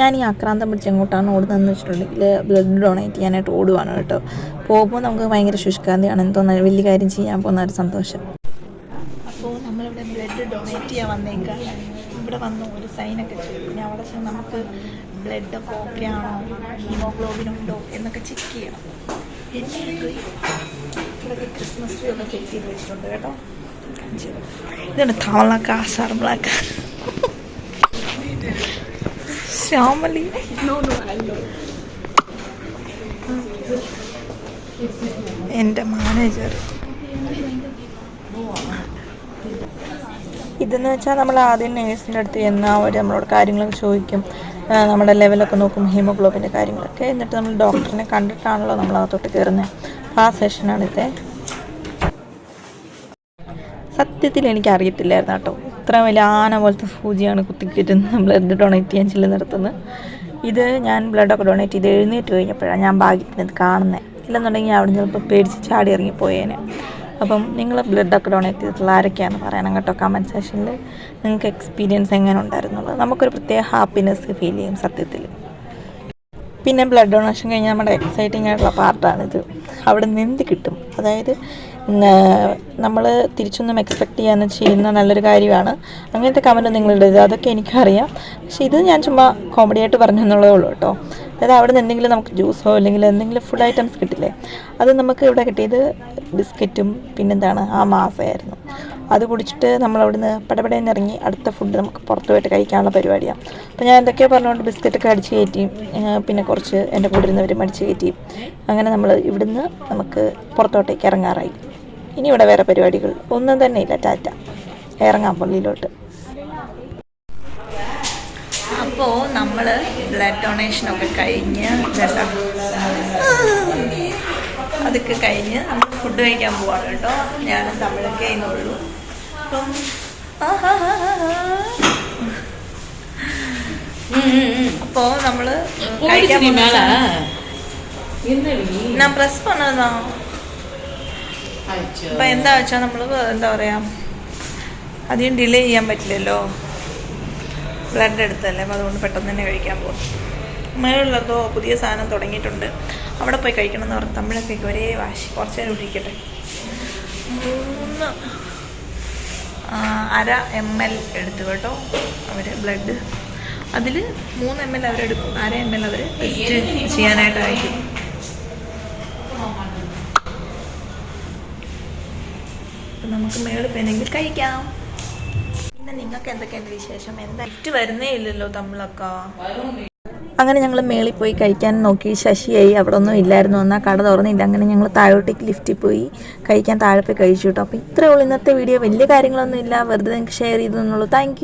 ഞാൻ ഈ ആക്രാന്തം പിടിച്ച് എങ്ങോട്ടാണ് ഓടുന്നതെന്ന് വെച്ചിട്ടുണ്ടെങ്കിൽ ബ്ലഡ് ഡൊണേറ്റ് ചെയ്യാനായിട്ട് ഓടുവാണ് കേട്ടോ. പോകുമ്പോൾ നമുക്ക് ഭയങ്കര ശുഷ്കാന്തിയാണ്. എന്തോ വലിയ കാര്യം ചെയ്യാൻ പോകുന്ന ഒരു സന്തോഷം. അപ്പോൾ നമ്മളിവിടെ ബ്ലഡ് ഡൊണേറ്റ് ചെയ്യാൻ വന്നേക്കാം. ഇവിടെ വന്ന് ഒരു സൈനൊക്കെ ചെയ്യും പിന്നെ അവിടെ ചെന്ന് നമുക്ക് ബ്ലഡ് ഓക്കെ ആണോ ഹീമോഗ്ലോബിൻ ഉണ്ടോ എന്നൊക്കെ ചെക്ക് ചെയ്യണം. പിന്നെ ഇവിടെ ക്രിസ്മസ് ട്രീ ഒക്കെ സെറ്റ് ചെയ്ത് വെച്ചിട്ടുണ്ട് കേട്ടോ. ഇതാണ് തവളക്കാ സർബ്ലാക്ക ശ്യാമലി എന്റെ മാനേജർ ഇതെന്ന് വെച്ചാൽ നമ്മൾ ആദ്യം നേഴ്സിന്റെ അടുത്ത് ചെന്ന് അവർ നമ്മളോട് കാര്യങ്ങളൊക്കെ ചോദിക്കും. നമ്മുടെ ലെവലൊക്കെ നോക്കും ഹീമോഗ്ലോബിന്റെ കാര്യങ്ങളൊക്കെ. എന്നിട്ട് നമ്മൾ ഡോക്ടറിനെ കണ്ടിട്ടാണല്ലോ നമ്മൾ അകത്തോട്ട് കയറുന്നത് അപ്പോൾ ആ സെഷനാണിത് സത്യത്തിൽ എനിക്ക് അറിയത്തില്ലായിരുന്നു കേട്ടോ. ഇത്ര വലിയ ആന പോലത്തെ സൂചിയാണ് കുത്തിക്കിട്ടുന്നത് ബ്ലഡ് ഡൊണേറ്റ് ചെയ്യാൻ ചെല്ലുന്നിടത്തുനിന്ന് ഇത് ഞാൻ ബ്ലഡൊക്കെ ഡൊണേറ്റ് ചെയ്ത് എഴുന്നേറ്റ് കഴിഞ്ഞപ്പോഴാണ് ഞാൻ ഭാഗ്യത്തിന് ഇത് കാണുന്നത് ഇല്ലെന്നുണ്ടെങ്കിൽ അവിടെ ചിലപ്പോൾ പേടിച്ച് ചാടി ഇറങ്ങിപ്പോയേനെ അപ്പം നിങ്ങൾ ബ്ലഡൊക്കെ ഡൊണേറ്റ് ചെയ്തിട്ടുള്ള ആരൊക്കെയാണ് പറയണം കേട്ടോ കമന്റ് സെഷനിൽ നിങ്ങൾക്ക് എക്സ്പീരിയൻസ് എങ്ങനെ ഉണ്ടായിരുന്നുള്ളത്? നമുക്കൊരു പ്രത്യേക ഹാപ്പിനെസ് ഫീൽ ചെയ്യും സത്യത്തിൽ. പിന്നെ ബ്ലഡ് ഡൊണേഷൻ കഴിഞ്ഞാൽ നമ്മുടെ എക്സൈറ്റിംഗ് ആയിട്ടുള്ള പാർട്ടാണിത് അവിടെ നിന്ന് കിട്ടും. അതായത് നമ്മൾ തിരിച്ചൊന്നും എക്സ്പെക്റ്റ് ചെയ്യാന്ന് ചെയ്യുന്ന നല്ലൊരു കാര്യമാണ്. അങ്ങനത്തെ കമന്റ് നിങ്ങൾ ഇടരുത് അതൊക്കെ എനിക്കറിയാം. പക്ഷെ ഇത് ഞാൻ ചുമ്മാ കോമഡി ആയിട്ട് പറഞ്ഞു എന്നുള്ളതേ ഉള്ളൂ കേട്ടോ. അതായത് അവിടെ നിന്ന് എന്തെങ്കിലും നമുക്ക് ജ്യൂസോ അല്ലെങ്കിൽ എന്തെങ്കിലും ഫുഡ് ഐറ്റംസ് കിട്ടില്ലേ അത് നമുക്ക് ഇവിടെ കിട്ടിയത് ബിസ്ക്കറ്റും പിന്നെന്താണ് ആ മാസമായിരുന്നു അത് കുടിച്ചിട്ട് നമ്മൾ അവിടുന്ന് നിന്ന് ഇറങ്ങി അടുത്ത ഫുഡ് നമുക്ക് പുറത്തു പോയിട്ട് കഴിക്കാനുള്ള പരിപാടിയാണ്. അപ്പോൾ ഞാൻ എന്തൊക്കെയോ പറഞ്ഞുകൊണ്ട് ബിസ്ക്കറ്റൊക്കെ അടിച്ച് കയറ്റിയും പിന്നെ കുറച്ച് എന്റെ കൂടെ ഇരുന്നവരും അടിച്ച് കയറ്റിയും അങ്ങനെ നമ്മൾ ഇവിടുന്ന് നമുക്ക് പുറത്തോട്ടേക്ക് ഇറങ്ങാറായി. ഇനി ഇവിടെ വേറെ പരിപാടികൾ ഒന്നും തന്നെ ഇല്ല ടാറ്റ ഇറങ്ങാം പള്ളിയിലോട്ട് അപ്പോൾ നമ്മൾ ബ്ലഡ് ഡൊണേഷനൊക്കെ കഴിഞ്ഞ് ഇതെല്ലാം അതൊക്കെ കഴിഞ്ഞ് നമ്മൾ ഫുഡ് കഴിക്കാൻ പോവാണ് കേട്ടോ ഞാനും തമിഴൊക്കെ ചെയ്യുന്നുള്ളൂ അപ്പം അപ്പോ നമ്മള് കഴിക്കാൻ போயிடுச்சு மேல പോകുന്ന- என்னடி ഞാൻ പ്രസ് பண்ணதான் அச்சோ അപ്പൊ എന്താ വെച്ചാൽ നമ്മൾ എന്താ പറയാ അധികം ഡിലേ ചെയ്യാൻ പറ്റില്ലല്ലോ. ബ്ലഡ് എടുത്തല്ലേ അപ്പം അതുകൊണ്ട് പെട്ടെന്ന് തന്നെ കഴിക്കാൻ പോകും. മേളിലെന്തോ പുതിയ സാധനം തുടങ്ങിയിട്ടുണ്ട്. അവിടെ പോയി കഴിക്കണം എന്ന് പറഞ്ഞു. തമിഴൊക്കെ ഒരേ വാശി. കുറച്ച് നേരം ഇരിക്കട്ടെ. മൂന്ന് അര എം എൽ എടുത്തു കേട്ടോ അവർ ബ്ലഡ്. അതിൽ മൂന്ന് എം എൽ അവരെടുക്കും. അര എം എൽ അവർ ടെസ്റ്റ് ചെയ്യാനായിട്ട് അയക്കും അപ്പം നമുക്ക് മേളിൽ പോയെങ്കിൽ കഴിക്കാം. പിന്നെ നിങ്ങൾക്ക് എന്തൊക്കെയുണ്ട് വിശേഷം? എന്താ ഗിഫ്റ്റ് വരുന്നേ ഇല്ലല്ലോ തമിഴൊക്കെ അങ്ങനെ ഞങ്ങൾ മേളിൽ പോയി കഴിക്കാൻ നോക്കി. ശശിയായി അവിടെ ഒന്നും ഇല്ലായിരുന്നു. എന്നാൽ കട തുറന്നില്ല. അങ്ങനെ ഞങ്ങൾ താഴോട്ടേക്ക് ലിഫ്റ്റിൽ പോയി കഴിക്കാൻ താഴെ പോയി കഴിച്ചു കേട്ടോ. അപ്പോൾ ഇത്രയേ ഉള്ളൂ ഇന്നത്തെ വീഡിയോ വലിയ കാര്യങ്ങളൊന്നും ഇല്ല വെറുതെ നിങ്ങൾക്ക് ഷെയർ ചെയ്തു എന്നുള്ളൂ താങ്ക്